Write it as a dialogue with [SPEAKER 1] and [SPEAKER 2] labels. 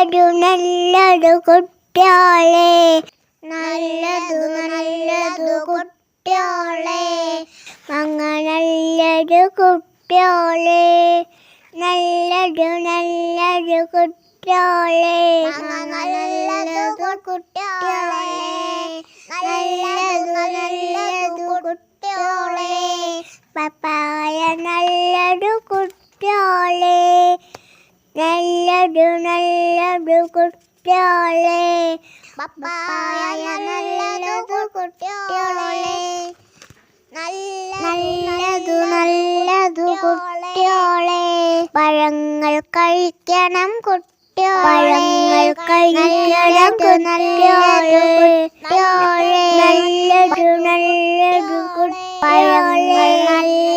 [SPEAKER 1] നല്ലൊരു നല്ലൊരു കുട്ടിയോളെ. നല്ലതു നല്ലതു കുട്ടിയോളെ. മങ്ങ നല്ലൊരു കുട്ടിയോളെ. നല്ലൊരു നല്ലൊരു കുട്ടിയോളെ. നല്ലതു കുട്ടിയോളെ. നല്ലതു നല്ലതു കുട്ടിയോളെ. പപ്പായ നല്ലൊരു കുട്ടിയോളെ. നല്ലൊരു നല്ലൊരു കുട്ടിയോളെ. പപ്പായ നല്ലതു കുട്ടിയോളെ. നല്ലതു നല്ലതു കുട്ടിയോളെ. പഴങ്ങൾ കഴിക്കണം കുട്ടിയോളെ. പഴങ്ങൾ കഴിക്കണം കുട്ടിയോളെ. നല്ലതു നല്ലതു കുട്ടിയോളെ. നല്ലത്